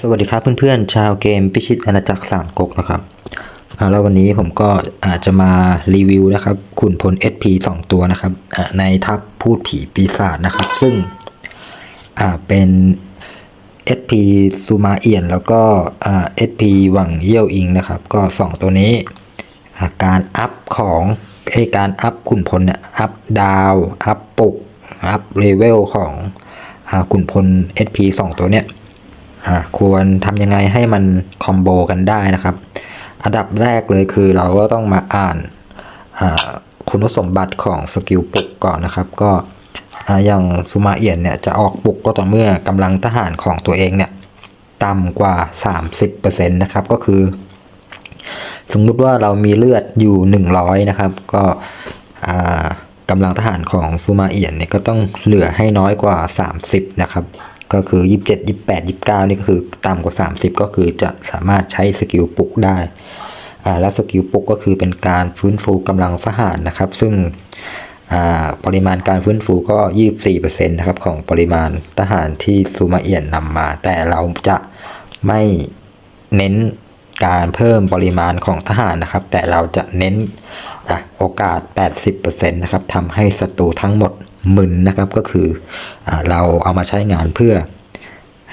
สวัสดีครับเพื่อนๆ ชาวเกมพิชิตอาณาจักรสามก๊กนะครับแล้ววันนี้ผมก็อาจจะมารีวิวนะครับขุนพล SP 2 ตัวนะครับในทัพพูดผีปีศาจนะครับ ซึ่งเป็น SP ซูมาเอียน แล้วก็ SP หวังเยี่ยวอิงนะครับ ก็ 2 ตัวนี้ การอัพของไอการอัพขุนพลเนี่ยอัพดาวอัพปุกอัพเลเวลของอขุนพล SP 2 ตัวเนี้ย ควรทำยังไงให้มันคอมโบกันได้นะครับ อันดับแรกเลยคือเราก็ต้องมาอ่านคุณสมบัติของสกิลปลุกก่อนนะครับ ก็อย่างซูมาเอียนเนี่ยจะออกปลุกก็ต่อเมื่อกำลังทหารของตัวเองเนี่ยต่ำกว่า 30%นะครับก็คือ สมมุติว่าเรามีเลือดอยู่ 100 นะครับ ก็กำลังทหารของซูมาเอียนเนี่ยก็ต้องเหลือให้น้อยกว่า 30 นะครับ ก็คือ 27 28 29 นี่ก็คือต่ำกว่า 30 ก็คือจะสามารถใช้สกิลปลุกได้อ่าและสกิลปลุกก็คือเป็นการฟื้นฟูกำลังทหารนะครับ ซึ่งอ่าปริมาณการฟื้นฟูก็ 24%นะครับของปริมาณทหารที่ซูมาเอียนนำมา แต่เราจะไม่เน้นการเพิ่มปริมาณของทหารนะครับ แต่เราจะเน้นอะโอกาส 80%นะครับทำให้ศัตรูทั้งหมด มึนนะครับก็คืออเราเอามาใช้งานเพื่อ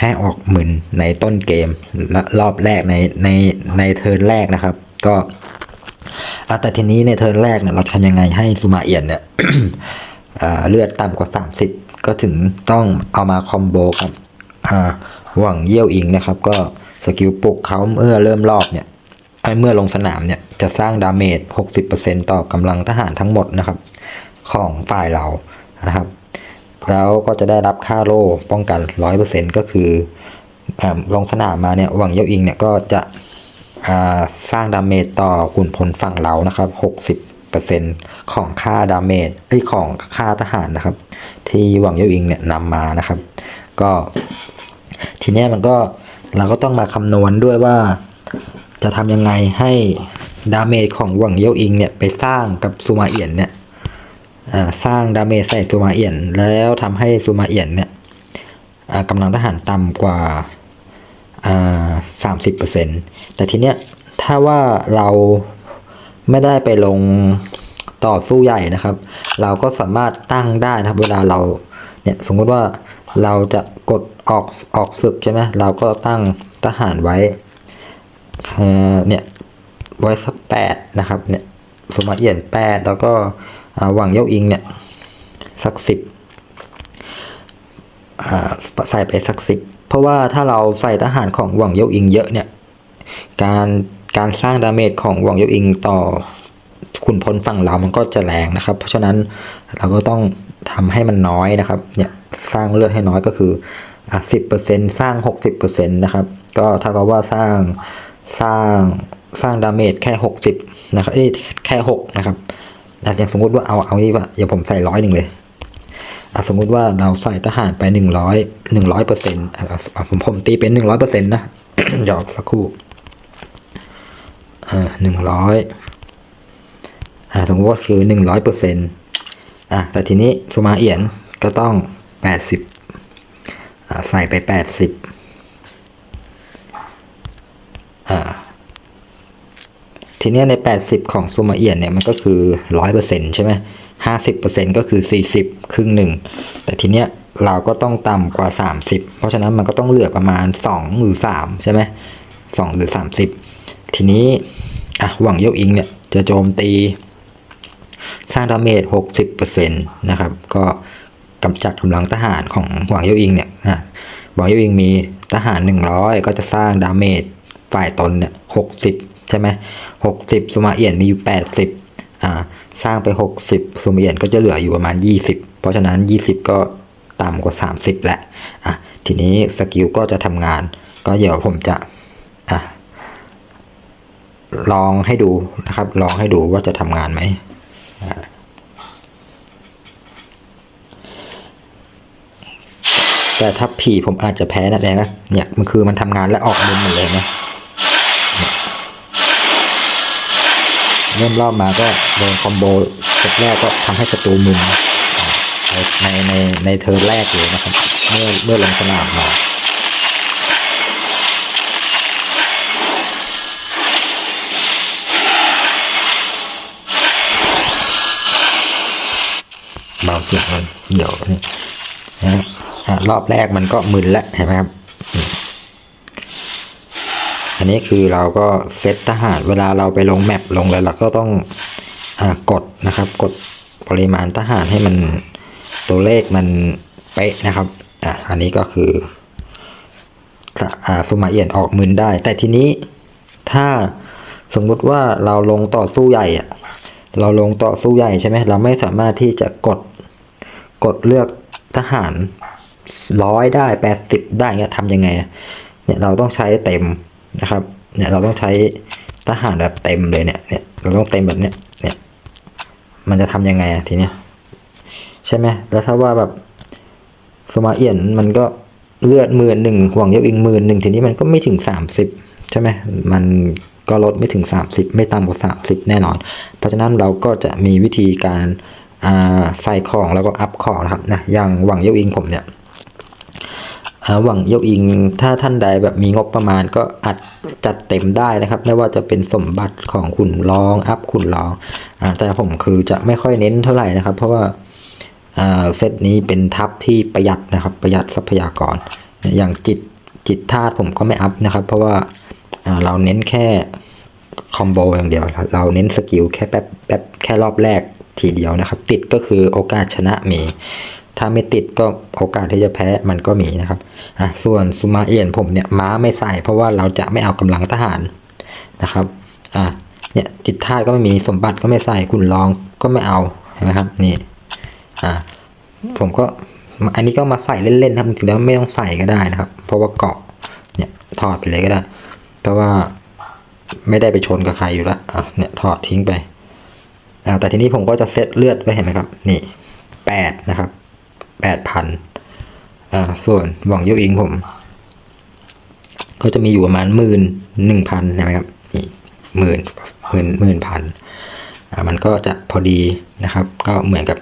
ให้ออกมึนในต้นเกมและรอบแรกในในในเทิร์นแรกนะครับ ก็แต่ทีนี้ในเทิร์นแรกเนี่ยเราทำยังไงให้ซูมาเอียนเนี่ยเลือดต่ำกว่า 30 ก็ถึงต้องเอามาคอมโบกับหวังเยี่ยวอิงนะครับ ก็สกิลปลุกเขาเมื่อเริ่มรอบเนี่ยไอเมื่อลงสนามเนี่ยจะสร้างดาเมจ 60%ต่อกำลังทหารทั้งหมดนะครับ ของฝ่ายเรา นะครับ แล้วก็จะได้รับค่าโล่ป้องกัน 100%ก็คืออลงสนามมาเนี่ยหวังเยี่ยวอิงเนี่ยก็จะสร้างดาเมจต่อขุนพลฝั่งเรานะครับ 60%ของค่าดาเมจเอ้ของค่าทหารนะครับ ที่หวังเยี่ยวอิงเนี่ยนำมานะครับ ก็ทีนี้มันก็เราก็ต้องมาคำนวณด้วยว่าจะทำยังไงให้ดาเมจของหวังเยี่ยวอิงเนี่ยไปสร้างกับซูมาเอียนเนี่ย สร้างดาเมจใส่ซูมาเอียน แล้วทำให้ซูมาเอียนเนี่ยกำลังทหารต่ำกว่าสามสิบเปอร์เซ็นต์แต่ทีเนี้ยถ้าว่าเราไม่ได้ไปลงต่อสู้ใหญ่นะครับ เราก็สามารถตั้งได้นะครับ เวลาเราเนี่ยสมมติว่าเราจะกดออกออกศึกใช่ไหมเราก็ตั้งทหารไว้เนี่ยไว้สักแปดนะครับเนี่ยสมาเอียนแปดแล้วก็ หวังเย้าอิงเนี่ยสักสิบใส่ไปสักสิบเพราะว่าถ้าเราใส่ทหารของหวังเย้าอิงเยอะเนี่ยการการสร้างดาเมจของหวังเย้าอิงต่อขุนพลฝั่งเรามันก็จะแรงนะครับ เพราะฉะนั้นเราก็ต้องทำให้มันน้อยนะครับเนี่ยสร้างเลือดให้น้อยก็คืออะสิบเปอร์เซ็นต์สร้างหกสิบเปอร์เซ็นต์นะครับก็ถ้ากับว่าสร้างสร้างสร้างดาเมจแค่หกสิบนะครับเอ้แค่หกนะครับ อะย่างสมมุติว่าเอาเอานี่ว่าอย่าผมใส่ร้อยหนึ่งเลยอะสมมุติว่าเราใส่ทหารไปหนึ่งร้อยหนึ่งร้อยเปอร์เซ็นต์ผมผมตีเป็นหนึ่งร้อยเปอร์เซ็นต์นะหยอกสักครู่อ่าหนึ่งร้อยอ่าสมมติว่าคือหนึ่งร้อยเปอร์เซ็นต์อ่าแต่ทีนี้สุมาเอียนก็ต้องแปดสิบใส่ไปแปดสิบอ่า ทีเนี้ยในแปดสิบของซูมาเอียนเนี่ยมันก็คือร้อยเปอร์เซ็นต์ใช่ไหมห้าสิบเปอร์เซ็นต์ก็คือสี่สิบครึ่งหนึ่ง แต่ทีเนี้ยเราก็ต้องต่ำกว่าสามสิบเพราะฉะนั้นมันก็ต้องเหลือประมาณสองหรือสามใช่ไหมสองหรือสามสิบทีนี้อะหวังเย่อิงเนี่ยจะโจมตีสร้างดาเมจ60%นะครับ ก็กำจัดกำลังทหารของหวังเย่อิงเนี่ยนะหวังเย่อิงมีทหาร 100 ก็จะสร้างดาเมจฝ่ายตนเนี่ย60 ใช่ไหม60สุมาเอียนมีอยู่80อ่าสร้างไป60สุมาเอียนก็จะเหลืออยู่ประมาณ20เพราะฉะนั้น20ก็ต่ำกว่า30แหละอะทีนี้สกิลก็จะทำงาน ก็เดี๋ยวผมจะอะลองให้ดูนะครับ ลองให้ดูว่าจะทำงานไหมอ่าแต่ถ้าผีผมอาจจะแพ้นะแดงนะเนี่ยมันคือมันทำงานและออกมุมหมดเลยนะ เริ่มรอบมาก็โดนคอมโบเซตแรกก็ทำให้ศัตรูมึนในในในเทอร์แรกอยู่นะครับ เมื่อเมื่อลงสนามมาเบาเสียงมันเดี๋ยวนะฮะรอบแรกมันก็มึนแล้วเห็นไหมครับ อันนี้คือเราก็เซตทหารเวลาเราไปลงแมปลงแล้วเราก็ต้องอกดนะครับ กดปริมาณทหารให้มันตัวเลขมันเป๊ะนะครับอะอันนี้ก็คืออ่าสุมาเอียนออกมืนได้ แต่ทีนี้ถ้าสมมุติว่าเราลงต่อสู้ใหญ่อะเราลงต่อสู้ใหญ่ใช่ไหมเราไม่สามารถที่จะกดกดเลือกทหารร้อยได้แปดสิบได้เงี้ยทำยังไงเนี่ยเราต้องใช้เต็ม นะครับ เนี่ยเราต้องใช้ทหารแบบเต็มเลยเนี่ย เนี่ยเราต้องเต็มแบบเนี้ย เนี่ย มันจะทำยังไงอะทีเนี้ยใช่ไหมแล้วถ้าว่าแบบสมาเอียนมันก็เลือดหมื่นหนึ่งห่วงเยาอิงหมื่นหนึ่งทีนี้มันก็ไม่ถึงสามสิบใช่ไหมมันก็ลดไม่ถึง 30 ไม่ต่ำกว่า 30 แน่นอน เพราะฉะนั้นเราก็จะมีวิธีการใส่ของแล้วก็อัพของนะครับนะอย่างหวังเยาอิงผมเนี่ย หวังเยาอิงถ้าท่านใดแบบมีงบประมาณก็อัดจัดเต็มได้นะครับ ไม่ว่าจะเป็นสมบัติของขุนรองอัพขุนรองอแต่ผมคือจะไม่ค่อยเน้นเท่าไหร่นะครับ เพราะว่าเซตนี้เป็นทับที่ประหยัดนะครับ ประหยัดทรัพยากร อย่างจิตจิตธาตุผมก็ไม่อัพนะครับ เพราะว่าเราเน้นแค่คอมโบอย่างเดียว เราเน้นสกิลแค่แป๊บแป๊บแค่รอบแรกทีเดียวนะครับ ติดก็คือโอกาสชนะมี ถ้าไม่ติดก็โอกาสที่จะแพ้มันก็มีนะครับอะส่วนซูมาเอียนผมเนี่ยม้าไม่ใส่ เพราะว่าเราจะไม่เอากำลังทหารนะครับอะเนี่ยจิตธาตุก็ไม่มีสมบัติก็ไม่ใส่ขุนรองก็ไม่เอาเห็นไหมครับนี่อ่าผมก็อันนี้ก็มาใส่เล่นๆครับจริงๆแล้วไม่ต้องใส่ก็ได้นะครับ เพราะว่าเกาะเนี่ยถอดไปเลยก็ได้ เพราะว่าไม่ได้ไปชนกับใครอยู่แล้วอะเนี่ยถอดทิ้งไปอ่าแต่ทีนี้ผมก็จะเซตเลือดไว้เห็นไหมครับ นี่แปดนะครับ แปดพันอ่าส่วนหวังเยี่ยวอิงผม ก็จะมีอยู่ประมาณหมื่นหนึ่งพันใช่ไหมครับนี่หมื่นหมื่นหมื่นพันอ่ามันก็จะพอดีนะครับ ก็เหมือนกับ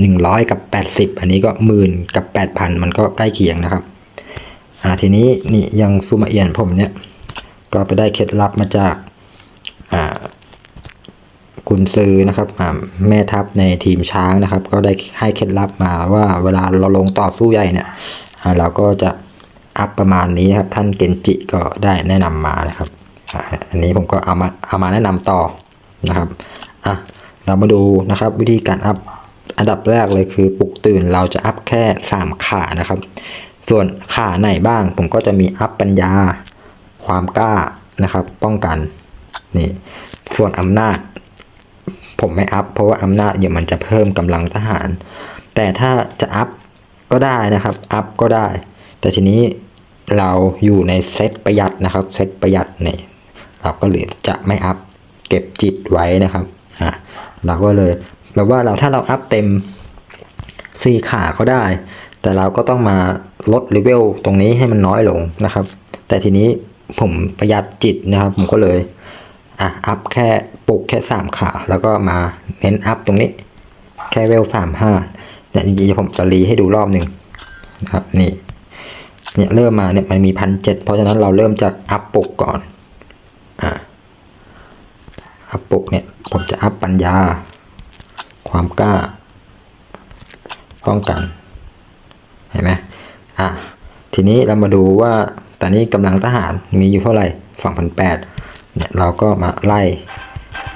100 กับ 80 อันนี้ก็หมื่นกับ 8,000 มันก็ใกล้เคียงนะครับอ่าทีนี้นี่ยังซูมาเอียนผมเนี่ยก็ไปได้เคล็ดลับมาจากอ่า กุนซือนะครับแม่ทัพในทีมช้างนะครับ ก็ได้ให้เคล็ดลับมาว่าเวลาเราลงต่อสู้ใหญ่เนี่ยเราก็จะอัพประมาณนี้นะครับ ท่านเกนจิก็ได้แนะนำมานะครับอันนี้ผมก็เอามาเอามาแนะนำต่อนะครับอะเรามาดูนะครับวิธีการอัพอันดับแรกเลยคือปลุกตื่นเราจะอัพแค่ 3 ขานะครับ ส่วนขาไหนบ้าง ผมก็จะมีอัพปัญญา ความกล้านะครับ ป้องกันนี่ส่วนอำนาจ ผมไม่อัพเพราะว่าอำนาจเดี๋ยวมันจะเพิ่มกำลังทหาร แต่ถ้าจะอัพก็ได้นะครับอัพก็ได้ แต่ทีนี้เราอยู่ในเซตประหยัดนะครับเซตประหยัดเนี่ยเราก็เลยจะไม่อัพเก็บจิตไว้นะครับอะเราก็เลยแบบว่าเราถ้าเราอัพเต็มสี่ขาก็ได้ แต่เราก็ต้องมาลดเลเวลตรงนี้ให้มันน้อยลงนะครับ แต่ทีนี้ผมประหยัดจิตนะครับ ผมก็เลยอะอัพแค่ ปลุกแค่สามขา แล้วก็มาเน้นอัพตรงนี้ แค่เวลสามห้าเนี่ยจริงๆผมจะรีให้ดูรอบหนึ่งนะครับนี่เนี่ยเริ่มมาเนี่ยมันมีพันเจ็ดเพราะฉะนั้นเราเริ่มจากอัพปลุกก่อนอ่าอัพปลุกเนี่ยผมจะอัพปัญญา ความกล้าป้องกันเห็นไหมอะทีนี้เรามาดูว่าตอนนี้กำลังทหารมีอยู่เท่าไหร่2008เนี่ยเราก็มาไล่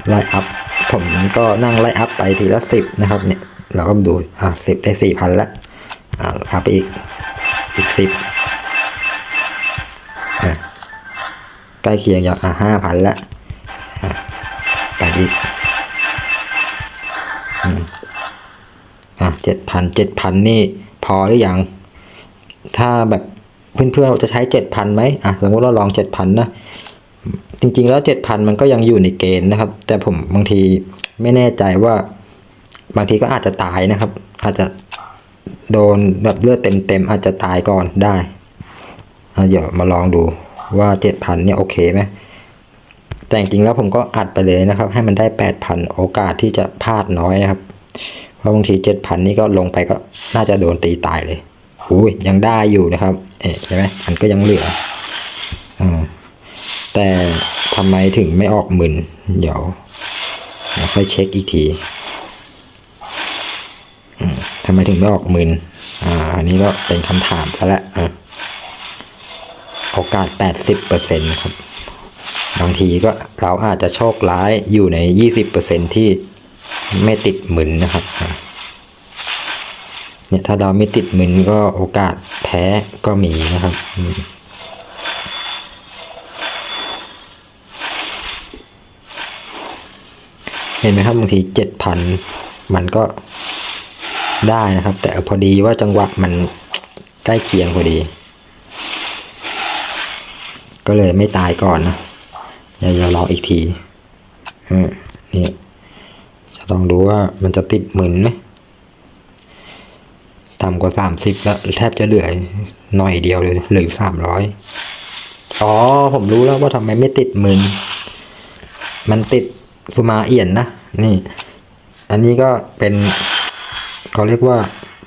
ไล่อัพผมก็นั่งไล่อัพไปทีละสิบนะครับเนี่ยเราก็ดูอะสิบได้สี่พันแล้วอ่าอัพไปอีกอีกสิบอะใกล้เคียงอย่างอะห้าพันแล้วอะไปอีกอะเจ็ดพันเจ็ดพันนี่พอหรือยังถ้าแบบเพื่อนๆเราจะใช้เจ็ดพันไหมอะสมมติเราลองเจ็ดพันนะ จริงๆแล้วเจ็ดพันมันก็ยังอยู่ในเกณฑ์นะครับ แต่ผมบางทีไม่แน่ใจว่า บางทีก็อาจจะตายนะครับ อาจจะโดนแบบเลือดเต็มๆอาจจะตายก่อนได้เดี๋ยวมาลองดูว่าเจ็ดพันเนี่ยโอเคไหมแต่จริงๆแล้วผมก็อัดไปเลยนะครับ ให้มันได้แปดพันโอกาสที่จะพลาดน้อยนะครับ เพราะบางทีเจ็ดพันนี่ก็ลงไปก็น่าจะโดนตีตายเลยอุ้ยยังได้อยู่นะครับเอ๊ะใช่ไหมมันก็ยังเหลืออ่า แต่ทำไมถึงไม่ออกหมื่นเดี๋ยวเราค่อยเช็คอีกทีทำไมถึงไม่ออกหมื่นอ่าอันนี้ก็เป็นคำถามซะและอะโอกาสแปดสิบเปอร์เซ็นต์ครับ บางทีก็เราอาจจะโชคร้ายอยู่ในยี่สิบเปอร์เซ็นที่ไม่ติดหมื่นนะครับ เนี่ยถ้าเราไม่ติดหมื่นก็โอกาสแพ้ก็มีนะครับอืม เห็นไหมครับบางทีเจ็ดพันมันก็ได้นะครับ แต่พอดีว่าจังหวะมันใกล้เคียงพอดี ก็เลยไม่ตายก่อนนะเดี๋ยวจะลออีกทีอนี่จะลองดูว่ามันจะติดหมื่นไหมต่ำกว่าสามสิบแล้วแทบจะเหลือหน่อยเดียวเลยเหลือสามร้อยอ๋อ ผมรู้แล้วว่าทำไมไม่ติดหมื่นมันติดสุมาเอียนนะ นี่ อันนี้ก็เป็นเขาเรียกว่า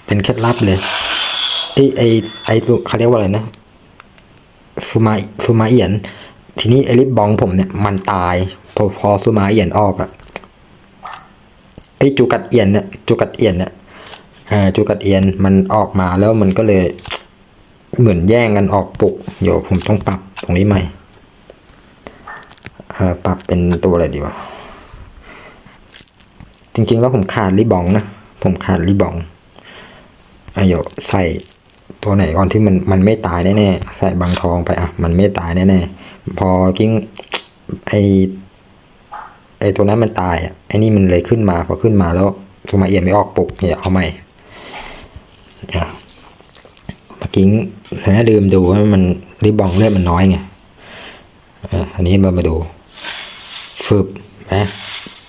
เป็นเคล็ดลับเลยไอไอไอเขาเรียกว่าอะไรนะสุมาสุมาเอียน ทีนี้ไอลิบบองผมเนี่ยมันตาย พอพอสุมาเอียนออกอะไอจูกัดเอียนเนี่ยจูกัดเอียนเนี่ยอ่าจูกัดเอียนมันออกมาแล้วมันก็เลยเหมือนแย่งกันออกปุกเดี๋ยวผมต้องปรับตรงนี้ใหม่เออปรับเป็นตัวอะไรดีวะ จริงๆแล้วผมขาดริบองนะ ผมขาดริบองอะเดี๋ยวใส่ตัวไหนก่อนที่มันมันไม่ตายแน่ๆใส่บางทองไปอะ มันไม่ตายแน่ๆพอกิ้งไอไอตัวนั้นมันตายอะไอนี่มันเลยขึ้นมาพอขึ้นมาแล้วตัวมาเอียนไม่ออกปุกเนี่ยเอาใหม่เมื่อกี้แล้วลืมดูว่ามันริบองเลือดมันน้อยไงอะอันนี้มามาดูฟึบนะ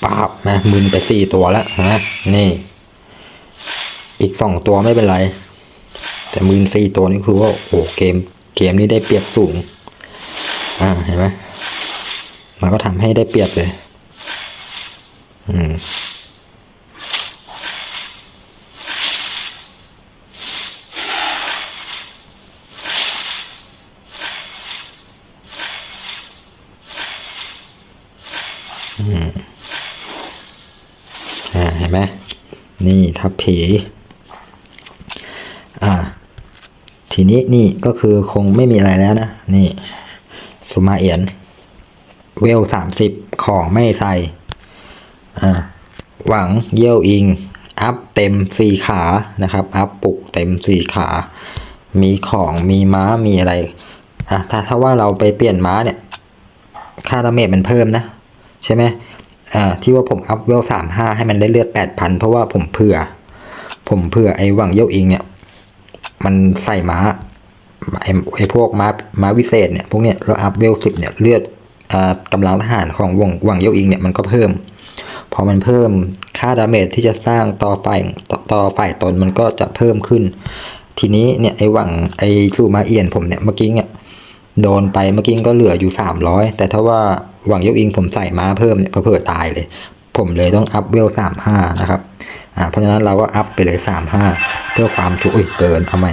ปาบนะมึนไปสี่ตัวแล้วนะนี่ อีกสองตัวไม่เป็นไร แต่มึนสี่ตัวนี่คือว่าโอ้เกม เกมนี้ได้เปรียบสูง อ่าเห็นไหมมันก็ทำให้ได้เปรียบเลย อืม ห็นไหมนี่ทับผีอ่า ทีนี้นี่ก็คือคงไม่มีอะไรแล้วนะ นี่สุมาเอียน เวลสามสิบของไม่ใส่อ่าหวังเยี่ยวอิง อัพเต็มสี่ขานะครับ อัพปุกเต็มสี่ขา มีของมีม้ามีอะไรอะถ้าถ้าว่าเราไปเปลี่ยนม้าเนี่ย ค่าดาเมจมันเพิ่มนะ ใช่ไหม อ่าที่ว่าผมอัพเวลสามห้าให้มันได้เลือดแปดพันเพราะว่าผมเผื่อ ผมเผื่อไอ้หวังเยี่ยวอิงเนี่ย มันใส่ม้าไอ้ไอ้พวกม้าม้าวิเศษเนี่ยพวกเนี้ยเราอัพเวลสิบเนี่ยเลือดอ่ากำลังทหารของวงหวังเยี่ยวอิงเนี่ยมันก็เพิ่ม พอมันเพิ่มค่าดาเมจที่จะสร้างต่อฝ่ายต่อต่อฝ่ายตนมันก็จะเพิ่มขึ้น ทีนี้เนี่ยไอ้หวังไอ้ซูมาเอียนผมเนี่ยเมื่อกี้เนี่ย โดนไปเมื่อกี้ก็เหลืออยู่สามร้อยแต่ถ้าว่าหวังยกอิงผมใส่ม้าเพิ่มเนี่ยก็เผื่อตายเลย ผมเลยต้องอัพเวลสามห้านะครับอ่าเพราะฉะนั้นเราก็อัพไปเลยสามห้าเพื่อความชุ่ยเกินเอาใหม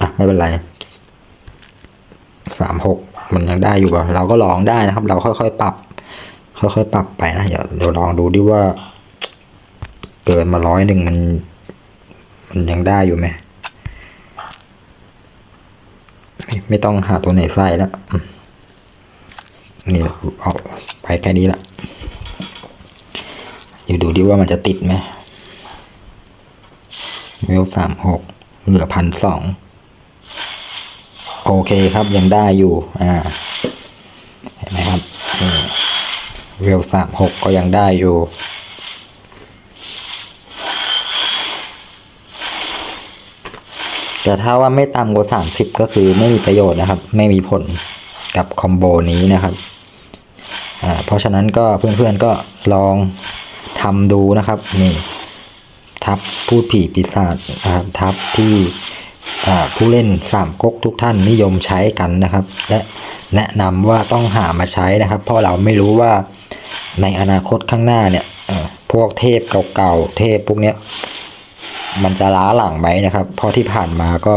อะไม่เป็นไรสามหกมันยังได้อยู่ป่ะเราก็ลองได้นะครับ เราค่อยๆปรับ ค่อยๆปรับไปนะเดี๋ยวเดี๋ยวลองดูดิว่า เกินมาร้อยหนึ่งมัน มันยังได้อยู่ไหม ไม่ไม่ต้องหาตัวไหนใส่แล้วนี่เอาไปแค่นี้ละอยู่ดูดิว่ามันจะติดไหมเวลสามหกเหลือพันสองโอเคครับยังได้อยู่ อ่า เห็นไหมครับเวลสามหกก็ยังได้อยู่ แต่ถ้าว่าไม่ต่ำกว่าสามสิบก็คือไม่มีประโยชน์นะครับ ไม่มีผลกับคอมโบนี้นะครับเพราะฉะนั้นก็เพื่อนๆก็ลองทำดูนะครับนี่ทับพูดผีปีศาจนะครับทับที่ผู้เล่นสามก๊กทุกท่านนิยมใช้กันนะครับ และแนะนำว่าต้องหามาใช้นะครับ เพราะเราไม่รู้ว่าในอนาคตข้างหน้าเนี่ยพวกเทพเก่าๆเทพพวกเนี้ย มันจะล้าหลังไหมนะครับ เพราะที่ผ่านมาก็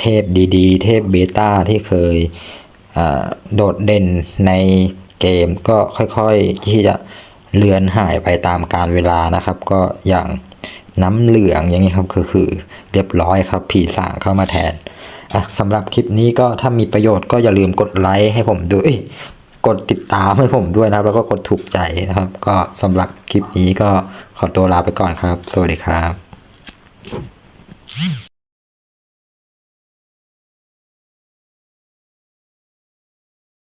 เทพดีๆ เทพเบต้าที่เคยโดดเด่นในเกมก็ค่อยๆที่จะเลือนหายไปตามกาลเวลานะครับ ก็อย่างน้ำเหลืองอย่างนี้ครับคือคือเรียบร้อยครับ ผีสางเข้ามาแทนอะสำหรับคลิปนี้ก็ถ้ามีประโยชน์ก็อย่าลืมกดไลค์ให้ผมด้วยกดติดตามให้ผมด้วยนะครับ แล้วก็กดถูกใจนะครับ ก็สำหรับคลิปนี้ก็ขอตัวลาไปก่อนครับ สวัสดีครับ you.